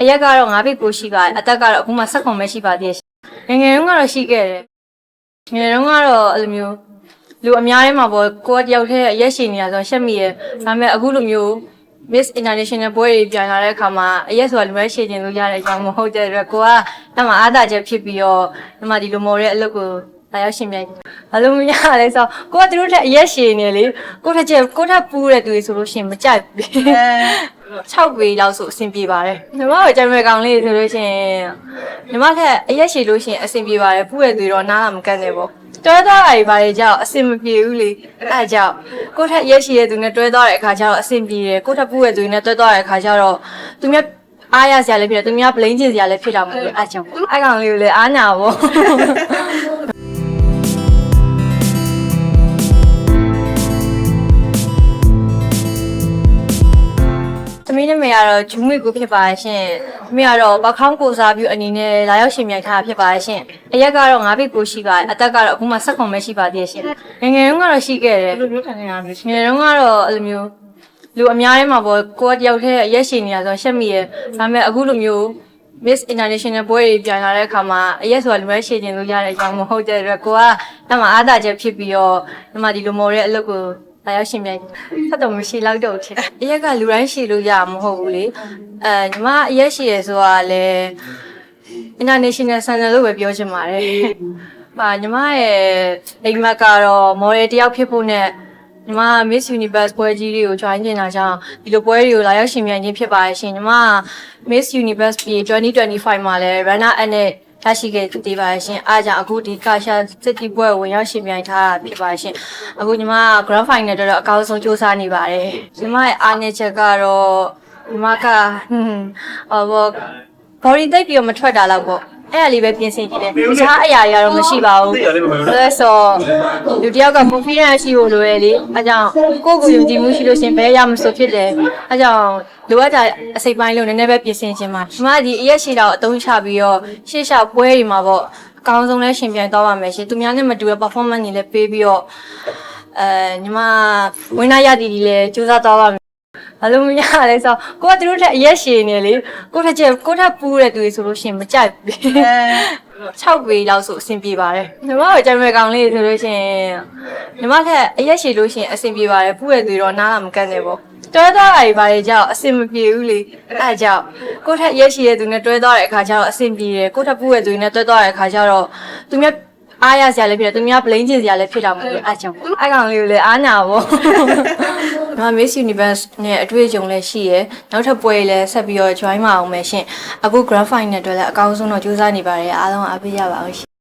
အရက်ကတော့9ဘစ်ကိုရှိပါတယ်အသက်ကတော့အခုမှ16ပဲရှိပါသေးတယ်ရှင်ငယ်ငယ်တုန်းကတော့ရှိခဲ့တယ်ငယ်တုန်းကတော့အဲ့လိုမျိုးလူအများထဲမှာပေါ့ကိုယ်ကတယောက်တည်းအရက်ရှိနေတာဆိုတော့ရှက်မိရဲ့ဒါပေမဲ့အခုလိုမျိုး Miss International ပွဲတွေပြန်လာတဲ့အခါမှာအရက်ဆိုတာလူပဲရှည်ကျင်လို့ရတဲ့အကြောင်းမဟုတ်တဲ့အတွက်ကိုကအဲ့မှာအားသာချက်ဖြစ်ပြီးတော့ဒီမှာဒီလိုမော်တဲ့အလုပ်ကိုလာရောက်ရှင်မြိုင် ဘာလို့မရလဲဆိုတော့ကိုကသူတို့ထက်အရက်ရှည်နေလေကိုထက်ကျကိုထက်ပူးတဲ့သူတွေဆိုလို့ရှိရင်မကြိုက်ဘူး6ပေလောက်ဆိုအဆင်ပြေပါတယ်ညီမတို့ကြံရွယ်ကောင်လေးဆိုလို့ရှိရင်ညီမထက်အရက်ရှည်လို့ရှိရင်အဆင်ပြေပါတယ်ပူးတဲ့သူတွေတော့နားလာမကန့်နေပေါ့တွဲသွားတာတွေဘာတွေကြောက်အဆင်မပြေဘူးလေအဲ့ဒါကြောင့်ကိုထက်ရက်ရှိတဲ့သူနဲ့တွဲသွားတဲ့အခါကျတော့အဆင်ပြေတယ်ကိုထက်ပူးတဲ့သူနဲ့တွဲသွားတဲ့အခါကျတော့သူများအားရစရာလည်းဖြစ်တယ်သူများပလိန်ကျင်စရာလည်းဖြစ်တာမဟုတ်ဘူးအဲ့ကြောင့်အဲ့ကောင်လေးကိုလည်းအားနာပေါ့ မီးနာမည်ကတော့ဂျူးမီကိုဖြစ်ပါရှင်။သမီးကတော့ပခေါင်းကိုစားပြုအနေနဲ့လာရောက်ရှင်မြိုင်ထားတာဖြစ်ပါရှင်။အရက်ကတော့9ဘစ်ကိုရှိပါတယ်။အသက်ကတော့အခုမှ16ပဲရှိပါသေးတယ်ရှင်။ငယ်ငယ်တုန်းကတော့ရှိခဲ့တယ်ဘယ်လိုမျိုးခံနေရလဲ။ငယ်တုန်းကတော့အဲ့လိုမျိုးလူအများထဲမှာပေါ့ကိုယ်ကတယောက်တည်းအရက်ရှိနေတာဆိုတော့ရှက်မိရဲ့။ဒါပေမဲ့အခုလိုမျိုး Miss International ပွဲတွေပြန်လာတဲ့အခါမှာအရက်ဆိုတာလူပဲရှည်ကျင်လို့ရတဲ့အကြောင်းမဟုတ်တဲ့အတွက်ကိုကအဲ့မှာအားသာချက်ဖြစ်ပြီးတော့ဒီမှာဒီလိုမော်တဲ့အလုပ်ကို လာရောက်ရှင်မြိုင်ဆက်တော့မရှိလောက်တော့ဖြစ်တယ်အရက်ကလူတိုင်းရှည်လို့ရမှာမဟုတ်ဘူးလေအဲညီမအရက်ရှည်ရယ်ဆိုတာလည်း International Center လို့ပဲပြောချင်ပါတယ်ပါညီမရဲ့အိမ်မက်ကတော့မော်ဒယ်တယောက်ဖြစ်ဖို့နဲ့ညီမ Miss Universe ပွဲကြီးတွေကို join နေတာကြောင့်ဒီလိုပွဲတွေကိုလာရောက်ရှင်မြိုင်ခြင်းဖြစ်ပါရဲ့ရှင်ညီမ Miss Universe ပြည်2025မှာလည်း runner up နဲ့ ရရှိခဲ့တည်ပါရဲ့ရှင်အားကြောင့်အခုဒီကာရှာစစ်တီပွဲကိုဝင်ရောက်ရှင်မြိုင်ထားတာဖြစ်ပါရဲ့ရှင်အခုညီမ grand final တော့အကောင်းဆုံးစူးစမ်းနေပါတယ်ညီမရဲ့အားနည်းချက်ကတော့ညီမကဟွန်းဟောဘော body တိတ်ပြီးတော့မထွက်တာတော့ပေါ့ အဲ့ဒါလေးပဲပြင်ဆင်ကြည့်တယ်တခြားအရာတွေကတော့မရှိပါဘူးဆိုတော့ဆိုလူတစ်ယောက်က confidence ရှိဖို့လိုရလေအဲကြောင့်ကိုယ့်ကိုယ်ယုံကြည်မှုရှိလို့ရှရင်ဘယ်ရမဆိုဖြစ်တယ်အဲကြောင့်လိုအပ်တာအစိပ်ပိုင်းလို့နည်းနည်းပဲပြင်ဆင်ခြင်းပါဒီမှာဒီအရက်ရှိတာကိုအသုံးချပြီးတော့ရှေ့လျှောက်ပွဲတွေမှာပေါ့အကောင်းဆုံးလဲရှင်ပြန်သွားပါမယ်ရှင်သူများနဲ့မတူတဲ့ performance တွေလည်းပေးပြီးတော့အဲညီမဝင်းနာရသည်ဒီလည်းစူးစမ်းသွားပါမယ် ဘာလို့မရလဲဆိုတော့ကိုကသူတို့ထက်အရက်ရှည်နေလေကိုထက်ကျကိုထက်ပူးတဲ့သူတွေဆိုလို့ရှိရင်မကြိုက်ဘူး6ပေလောက်ဆိုအဆင်ပြေပါတယ်ညီမတို့ကြံရွယ်ကောင်လေးဆိုလို့ရှိရင်ညီမထက်အရက်ရှည်လို့ရှိရင်အဆင်ပြေပါတယ်ပူးတဲ့သူတွေတော့နားလာမကန့်နေပေါ့တွဲသွားတာတွေဘာတွေကြောက်အဆင်မပြေဘူးလေအဲ့ဒါကြောင့်ကိုထက်ရက်ရှည်တဲ့သူနဲ့တွဲသွားတဲ့အခါကျတော့အဆင်ပြေတယ်ကိုထက်ပူးတဲ့သူတွေနဲ့တွဲသွားတဲ့အခါကျတော့သူများအားရစရာလည်းဖြစ်တယ်သူများပလိန်ကျင်စရာလည်းဖြစ်တာမဟုတ်ဘူးအဲ့ကြောင့်အဲ့ကောင်လေးကိုလည်းအားနာပေါ့။ ဒါ Miss Universe နဲ့အတွေ့အကြုံလည်းရှိရယ်။နောက်ထပ်ပွဲတွေလည်းဆက်ပြီးတော့ join မအောင်မယ်ရှင်။အခု grand final အတွက်လည်းအကောင်းဆုံးတော့ကြိုးစားနေပါတယ်။အားလုံးအားပေးကြပါအောင်ရှင်